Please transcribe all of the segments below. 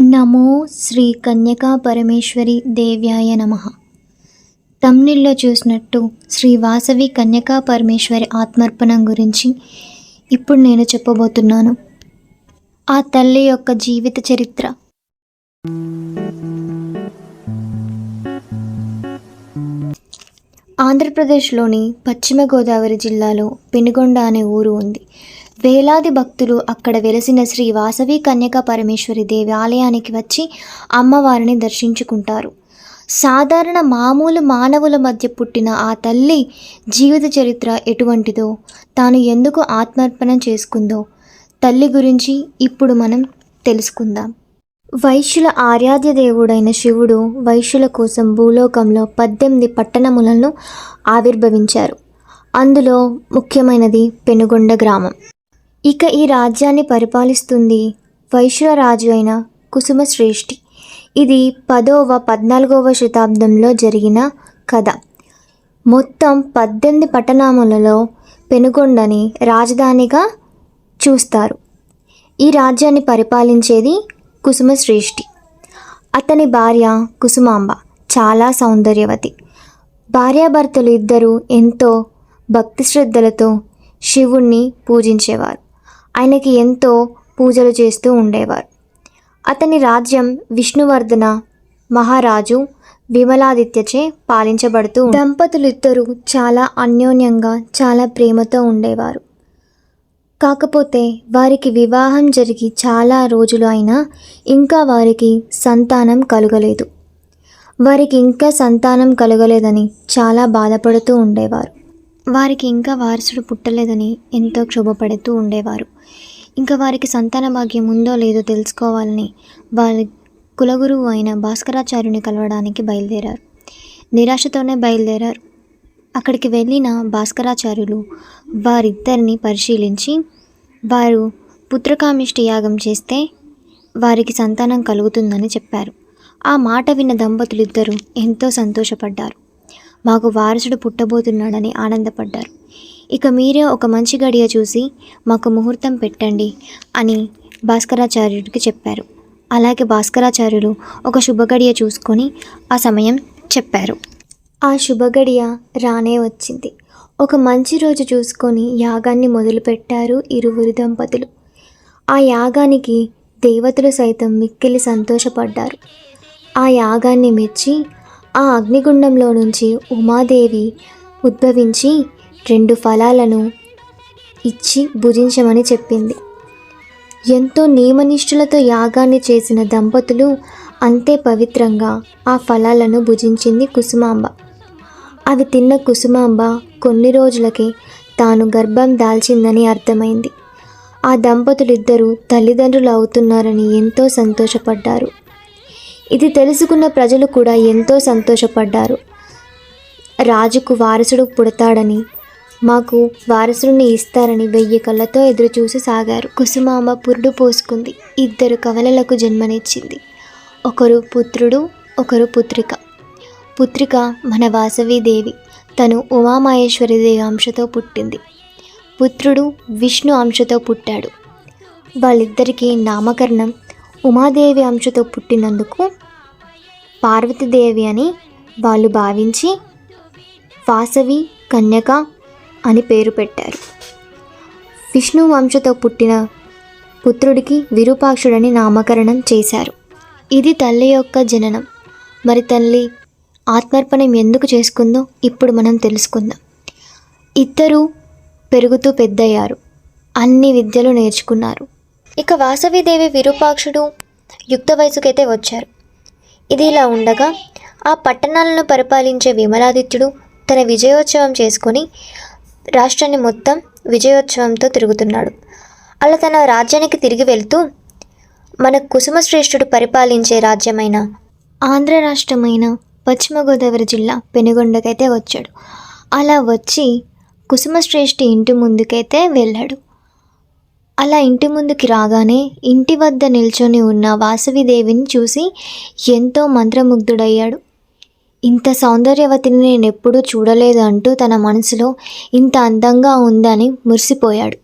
నమో శ్రీ కన్యకా పరమేశ్వరి దేవ్యాయ నమ. తమ్నిల్లో చూసినట్టు శ్రీ వాసవి కన్యకా పరమేశ్వరి ఆత్మర్పణం గురించి ఇప్పుడు నేను చెప్పబోతున్నాను. ఆ తల్లి యొక్క జీవిత చరిత్ర. ఆంధ్రప్రదేశ్లోని పశ్చిమ గోదావరి జిల్లాలో పెనుగొండ అనే ఊరు ఉంది. వేలాది భక్తులు అక్కడ వెలసిన శ్రీ వాసవి కన్యకా పరమేశ్వరి దేవి ఆలయానికి వచ్చి అమ్మవారిని దర్శించుకుంటారు. సాధారణ మామూలు మానవుల మధ్య పుట్టిన ఆ తల్లి జీవిత చరిత్ర ఎటువంటిదో తాను ఎందుకు ఆత్మర్పణ చేసుకుందో తల్లి గురించి ఇప్పుడు మనం తెలుసుకుందాం. వైశ్యుల ఆరాధ్య దేవుడైన శివుడు వైశ్యుల కోసం భూలోకంలో పద్దెనిమిది పట్టణములను ఆవిర్భవించారు. అందులో ముఖ్యమైనది పెనుగొండ గ్రామం. ఇక ఈ రాజ్యాన్ని పరిపాలిస్తుంది వైశ్వరాజు అయిన కుసుమశ్రేష్ఠి. ఇది పదవ పద్నాలుగవ శతాబ్దంలో జరిగిన కథ. మొత్తం పద్దెనిమిది పట్టణములలో పెనుగొండని రాజధానిగా చూస్తారు. ఈ రాజ్యాన్ని పరిపాలించేది కుసుమశ్రేష్ఠి. అతని భార్య కుసుమాంబ చాలా సౌందర్యవతి. భార్యాభర్తలు ఇద్దరు ఎంతో భక్తి శ్రద్ధలతో శివుణ్ణి పూజించేవారు. ఆయనకి ఎంతో పూజలు చేస్తూ ఉండేవారు. అతని రాజ్యం విష్ణువర్ధన మహారాజు విమలాదిత్యచే పాలించబడుతూ దంపతులు ఇద్దరు చాలా అన్యోన్యంగా చాలా ప్రేమతో ఉండేవారు. కాకపోతే వారికి వివాహం జరిగి చాలా రోజులు అయినా ఇంకా వారికి సంతానం కలగలేదు. వారికి ఇంకా సంతానం కలగలేదని చాలా బాధపడుతూ ఉండేవారు. వారికి ఇంకా వారసుడు పుట్టలేదని ఎంతో క్షోభపడుతూ ఉండేవారు. ఇంకా వారికి సంతాన భాగ్యం ఉందో లేదో తెలుసుకోవాలని వారి కులగురువు అయిన భాస్కరాచార్యుని కలవడానికి బయలుదేరారు. నిరాశతోనే బయలుదేరారు. అక్కడికి వెళ్ళిన భాస్కరాచార్యులు వారిద్దరిని పరిశీలించి వారు పుత్రకామిష్టి యాగం చేస్తే వారికి సంతానం కలుగుతుందని చెప్పారు. ఆ మాట విన్న దంపతులు ఇద్దరు ఎంతో సంతోషపడ్డారు. మాకు వారసుడు పుట్టబోతున్నాడని ఆనందపడ్డారు. ఇక మీరే ఒక మంచి గడియ చూసి మాకు ముహూర్తం పెట్టండి అని భాస్కరాచార్యుడికి చెప్పారు. అలాగే భాస్కరాచార్యులు ఒక శుభగడియ చూసుకొని ఆ సమయం చెప్పారు. ఆ శుభగడియ రానే వచ్చింది. ఒక మంచి రోజు చూసుకొని యాగాన్ని మొదలుపెట్టారు ఇరువురు దంపతులు. ఆ యాగానికి దేవతలు సైతం మిక్కిలి సంతోషపడ్డారు. ఆ యాగాన్ని మెచ్చి ఆ అగ్నిగుండంలో నుంచి ఉమాదేవి ఉద్భవించి రెండు ఫలాలను ఇచ్చి భుజించమని చెప్పింది. ఎంతో నియమనిష్ఠులతో యాగాన్ని చేసిన దంపతులు అంతే పవిత్రంగా ఆ ఫలాలను భుజించింది కుసుమాంబ. అవి తిన్న కుసుమాంబ కొన్ని రోజులకే తాను గర్భం దాల్చిందని అర్థమైంది. ఆ దంపతులిద్దరూ తల్లిదండ్రులు అవుతున్నారని ఎంతో సంతోషపడ్డారు. ఇది తెలుసుకున్న ప్రజలు కూడా ఎంతో సంతోషపడ్డారు. రాజుకు వారసుడు పుడతాడని మాకు వారసుడిని ఇస్తారని వెయ్యి కళ్ళతో ఎదురుచూసి సాగారు. కుసుమామ పురుడు పోసుకుంది. ఇద్దరు కవలలకు జన్మనిచ్చింది. ఒకరు పుత్రుడు ఒకరు పుత్రిక. పుత్రిక మన వాసవీదేవి తను ఉమామహేశ్వరి దేవి అంశతో పుట్టింది. పుత్రుడు విష్ణు అంశతో పుట్టాడు. వాళ్ళిద్దరికీ నామకరణం ఉమాదేవి అంశతో పుట్టినందుకు పార్వతీదేవి అని వాళ్ళు భావించి వాసవి కన్యక అని పేరు పెట్టారు. విష్ణు వంశతో పుట్టిన పుత్రుడికి విరూపాక్షుడని నామకరణం చేశారు. ఇది తల్లి యొక్క జననం. మరి తల్లి ఆత్మార్పణం ఎందుకు చేసుకుందో ఇప్పుడు మనం తెలుసుకుందాం. ఇద్దరు పెరుగుతూ పెద్దయ్యారు. అన్ని విద్యలు నేర్చుకున్నారు. ఇక వాసవిదేవి విరూపాక్షుడు యుక్త వయసుకైతే వచ్చారు. ఇది ఇలా ఉండగా ఆ పట్టణాలను పరిపాలించే విమలాదిత్యుడు తన విజయోత్సవం చేసుకొని రాష్ట్రాన్ని మొత్తం విజయోత్సవంతో తిరుగుతున్నాడు. అలా తన రాజ్యానికి తిరిగి వెళ్తూ మన కుసుమశ్రేష్ఠుడు పరిపాలించే రాజ్యమైన ఆంధ్ర రాష్ట్రమైన పశ్చిమ గోదావరి జిల్లా పెనుగొండకైతే వచ్చాడు. అలా వచ్చి కుసుమశ్రేష్ఠి ఇంటి ముందుకైతే వెళ్ళాడు. అలా ఇంటి ముందుకి రాగానే ఇంటి వద్ద నిల్చొని ఉన్న వాసవిదేవిని చూసి ఎంతో మంత్రముగ్ధుడయ్యాడు. ఇంత సౌందర్యవతిని నేను ఎప్పుడూ చూడలేదు అంటూ తన మనసులో ఇంత అందంగా ఉందని మురిసిపోయాడు.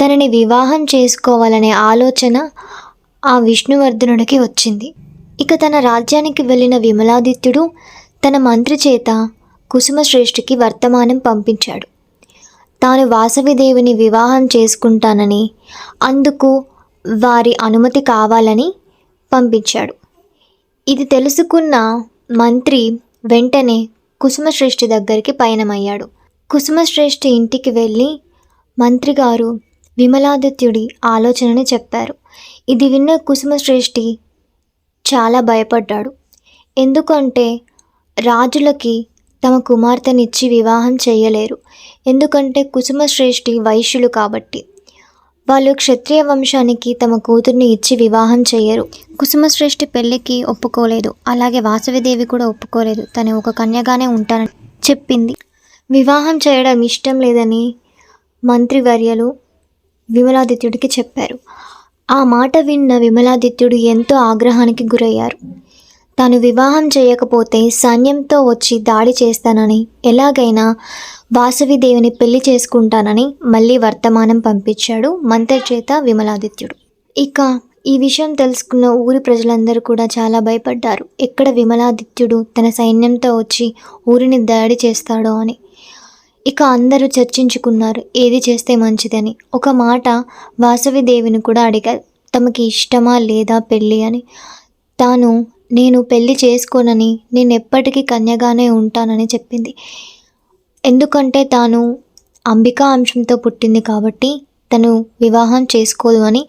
తనని వివాహం చేసుకోవాలనే ఆలోచన ఆ విష్ణువర్ధనుడికి వచ్చింది. ఇక తన రాజ్యానికి వెళ్ళిన విమలాదిత్యుడు తన మంత్రి చేత కుసుమశ్రేష్ఠికి వర్తమానం పంపించాడు. తాను వాసవిదేవిని వివాహం చేసుకుంటానని అందుకు వారి అనుమతి కావాలని పంపించాడు. ఇది తెలుసుకున్న మంత్రి వెంటనే కుసుమశ్రేష్ఠి దగ్గరికి పయనమయ్యాడు. కుసుమశ్రేష్ఠి ఇంటికి వెళ్ళి మంత్రి గారు విమలాదిత్యుడి ఆలోచనని చెప్పారు. ఇది విన్న కుసుమశ్రేష్ఠి చాలా భయపడ్డాడు. ఎందుకంటే రాజులకి తమ కుమార్తెనిచ్చి వివాహం చేయలేరు. ఎందుకంటే కుసుమశ్రేష్ఠి వైశ్యులు కాబట్టి. వాళ్ళు క్షత్రియ వంశానికి తమ కూతుర్ని ఇచ్చి వివాహం చేయరు. కుసుమశ్రేష్ఠి పెళ్ళికి ఒప్పుకోలేదు. అలాగే వాసవిదేవి కూడా ఒప్పుకోలేదు. తను ఒక కన్యగానే ఉంటానని చెప్పింది. వివాహం చేయడం ఇష్టం లేదని మంత్రివర్యలు విమలాదిత్యుడికి చెప్పారు. ఆ మాట విన్న విమలాదిత్యుడు ఎంతో ఆగ్రహానికి గురయ్యారు. తాను వివాహం చేయకపోతే సైన్యంతో వచ్చి దాడి చేస్తానని ఎలాగైనా వాసవిదేవిని పెళ్ళి చేసుకుంటానని మళ్ళీ వర్తమానం పంపించాడు మంత్రి చేత విమలాదిత్యుడు. ఇక ఈ విషయం తెలుసుకున్న ఊరి ప్రజలందరూ కూడా చాలా భయపడ్డారు. ఎక్కడ విమలాదిత్యుడు తన సైన్యంతో వచ్చి ఊరిని దాడి చేస్తాడో అని. ఇక అందరూ చర్చించుకున్నారు ఏది చేస్తే మంచిదని. ఒక మాట వాసవిదేవిని కూడా అడిగారు తమకి ఇష్టమా లేదా పెళ్ళి? అని. తాను నేను పెళ్ళి చేసుకోనని నేను ఎప్పటికీ కన్యగానే ఉంటానని చెప్పింది. ఎందుకంటే తాను అంబికా అంశంతో పుట్టింది కాబట్టి తను వివాహం చేసుకోదు అని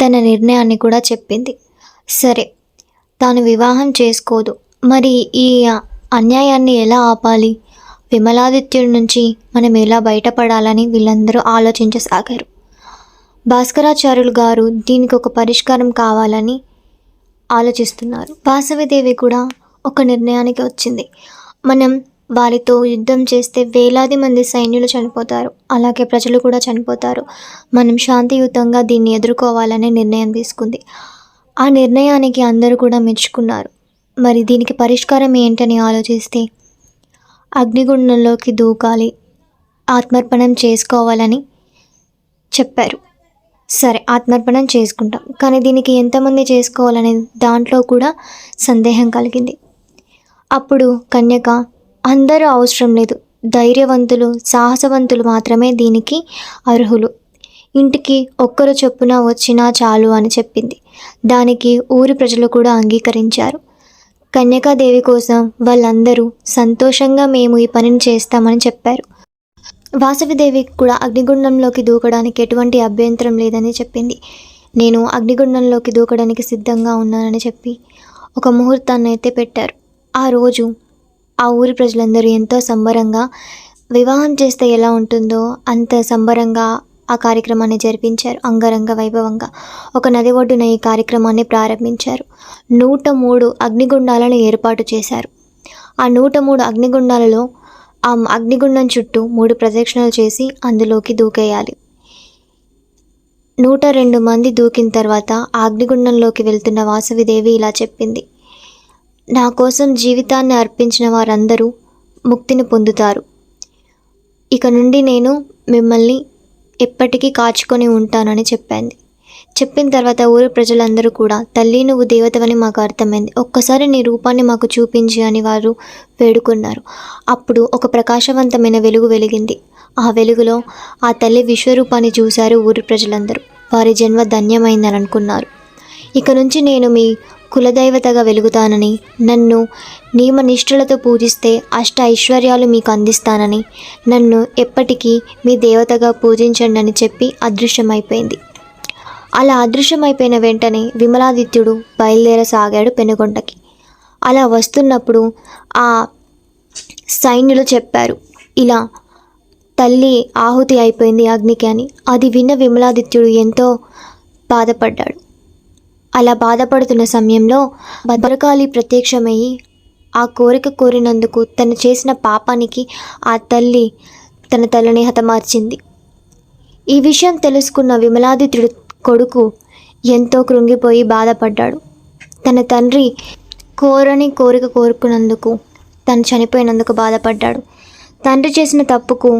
తన నిర్ణయాన్ని కూడా చెప్పింది. సరే తాను వివాహం చేసుకోదు. మరి ఈ అన్యాయాన్ని ఎలా ఆపాలి? విమలాదిత్యుడి నుంచి మనం ఎలా బయటపడాలని వీళ్ళందరూ ఆలోచించసాగారు. భాస్కరాచార్యులు గారు దీనికి ఒక పరిష్కారం కావాలని ఆలోచిస్తున్నారు. వాసవిదేవి కూడా ఒక నిర్ణయానికి వచ్చింది. మనం వారితో యుద్ధం చేస్తే వేలాది మంది సైన్యులు చనిపోతారు. అలాగే ప్రజలు కూడా చనిపోతారు. మనం శాంతియుతంగా దీన్ని ఎదుర్కోవాలనే నిర్ణయం తీసుకుంది. ఆ నిర్ణయానికి అందరూ కూడా మెచ్చుకున్నారు. మరి దీనికి పరిష్కారం ఏంటని ఆలోచిస్తే అగ్నిగుండంలోకి దూకాలి ఆత్మర్పణం చేసుకోవాలని చెప్పారు. సరే ఆత్మర్పణం చేసుకుంటాం. కానీ దీనికి ఎంతమంది చేసుకోవాలనే దాంట్లో కూడా సందేహం కలిగింది. అప్పుడు కన్యక అందరూ అవసరం లేదు. ధైర్యవంతులు సాహసవంతులు మాత్రమే దీనికి అర్హులు. ఇంటికి ఒక్కరు చొప్పున వచ్చినా చాలు అని చెప్పింది. దానికి ఊరి ప్రజలు కూడా అంగీకరించారు. కన్యకాదేవి కోసం వాళ్ళందరూ సంతోషంగా మేము ఈ పనిని చేస్తామని చెప్పారు. వాసవిదేవి కూడా అగ్నిగుండంలోకి దూకడానికి ఎటువంటి అభ్యంతరం లేదని చెప్పింది. నేను అగ్నిగుండంలోకి దూకడానికి సిద్ధంగా ఉన్నానని చెప్పి ఒక ముహూర్తాన్ని అయితే పెట్టారు. ఆ రోజు ఆ ఊరి ప్రజలందరూ ఎంతో సంబరంగా వివాహం చేస్తే ఎలా ఉంటుందో అంత సంబరంగా ఆ కార్యక్రమాన్ని జరిపించారు. అంగరంగ వైభవంగా ఒక నది ఒడ్డున ఈ కార్యక్రమాన్ని ప్రారంభించారు. నూట మూడు అగ్నిగుండాలను ఏర్పాటు చేశారు. ఆ నూట మూడు అగ్నిగుండాలలో ఆ అగ్నిగుండం చుట్టూ మూడు ప్రదక్షిణలు చేసి అందులోకి దూకేయాలి. నూట రెండు మంది దూకిన తర్వాత ఆ అగ్నిగుండంలోకి వెళ్తున్న వాసవిదేవి ఇలా చెప్పింది. నా కోసం జీవితాన్ని అర్పించిన వారందరూ ముక్తిని పొందుతారు. ఇక నుండి నేను మిమ్మల్ని ఎప్పటికీ కాచుకొని ఉంటానని చెప్పింది చెప్పిన తర్వాత ఊరి ప్రజలందరూ కూడా తల్లి నువ్వు దేవతవని మాకు అర్థమైంది. ఒక్కసారి నీ రూపాన్ని మాకు చూపించి అని వారు వేడుకున్నారు. అప్పుడు ఒక ప్రకాశవంతమైన వెలుగు వెలిగింది. ఆ వెలుగులో ఆ తల్లి విశ్వరూపాన్ని చూశారు ఊరి ప్రజలందరూ. వారి జన్మ ధన్యమైందని అనుకున్నారు ఇక నుంచి నేను మీ కులదైవతగా వెలుగుతానని నన్ను నియమనిష్ఠులతో పూజిస్తే అష్ట ఐశ్వర్యాలు మీకు అందిస్తానని నన్ను ఎప్పటికీ మీ దేవతగా పూజించండి అని చెప్పి అదృశ్యమైపోయింది. అలా అదృశ్యమైపోయిన వెంటనే విమలాదిత్యుడు బయలుదేరసాగాడు పెనుగొండకి. అలా వస్తున్నప్పుడు ఆ సైన్యులు చెప్పారు ఇలా తల్లి ఆహుతి అయిపోయింది అగ్నికి అని. అది విన్న విమలాదిత్యుడు ఎంతో బాధపడ్డాడు. అలా బాధపడుతున్న సమయంలో భద్రకాళి ప్రత్యక్షమయ్యి ఆ కోరిక కోరినందుకు తను చేసిన పాపానికి ఆ తల్లి తన తల్లిని హతమార్చింది. ఈ విషయం తెలుసుకున్న విమలాదిత్యుడు కొడుకు ఎంతో కృంగిపోయి బాధపడ్డాడు. తన తండ్రి కోరని కోరిక కోరుకున్నందుకు తను చనిపోయినందుకు బాధపడ్డాడు. తండ్రి చేసిన తప్పుకు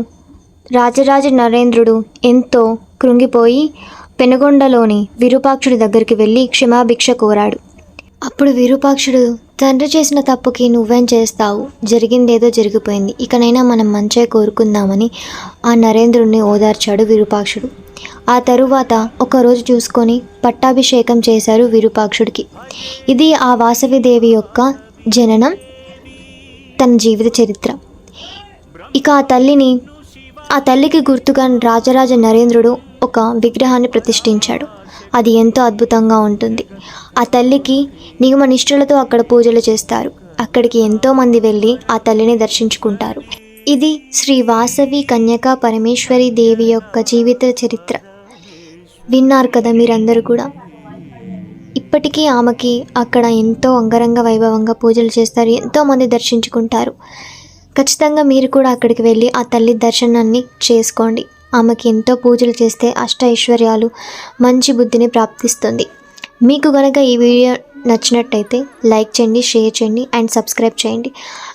రాజరాజ నరేంద్రుడు ఎంతో కృంగిపోయి పెనుగొండలోని విరూపాక్షుడి దగ్గరికి వెళ్ళి క్షమాభిక్ష కోరాడు. అప్పుడు విరూపాక్షుడు తండ్రి చేసిన తప్పుకి నువ్వేం చేస్తావు? జరిగిందేదో జరిగిపోయింది. ఇకనైనా మనం మంచే కోరుకుందామని ఆ నరేంద్రుడిని ఓదార్చాడు విరూపాక్షుడు. ఆ తరువాత ఒకరోజు చూసుకొని పట్టాభిషేకం చేశారు విరూపాక్షుడికి. ఇది ఆ వాసవిదేవి యొక్క జననం తన జీవిత చరిత్ర. ఇక ఆ తల్లిని ఆ తల్లికి గుర్తుగా రాజరాజ నరేంద్రుడు ఒక విగ్రహాన్ని ప్రతిష్ఠించాడు. అది ఎంతో అద్భుతంగా ఉంటుంది. ఆ తల్లికి నియమ నిష్ఠలతో అక్కడ పూజలు చేస్తారు. అక్కడికి ఎంతోమంది వెళ్ళి ఆ తల్లిని దర్శించుకుంటారు. ఇది శ్రీ వాసవి కన్యకా పరమేశ్వరి దేవి యొక్క జీవిత చరిత్ర. విన్నారు కదా మీరందరూ కూడా. ఇప్పటికీ ఆమెకి అక్కడ ఎంతో అంగరంగ వైభవంగా పూజలు చేస్తారు ఎంతోమంది దర్శించుకుంటారు. ఖచ్చితంగా మీరు కూడా అక్కడికి వెళ్ళి ఆ తల్లి దర్శనాన్ని చేసుకోండి. ఆమెకి ఎంతో పూజలు చేస్తే అష్ట ఐశ్వర్యాలు మంచి బుద్ధిని ప్రాప్తిస్తుంది. మీకు కనుక ఈ వీడియో నచ్చినట్టయితే లైక్ చేయండి షేర్ చేయండి అండ్ సబ్స్క్రైబ్ చేయండి.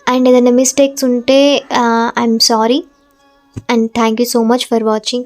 అండ్ ఏదైనా మిస్టేక్స్ ఉంటే I'm sorry and thank you so much for watching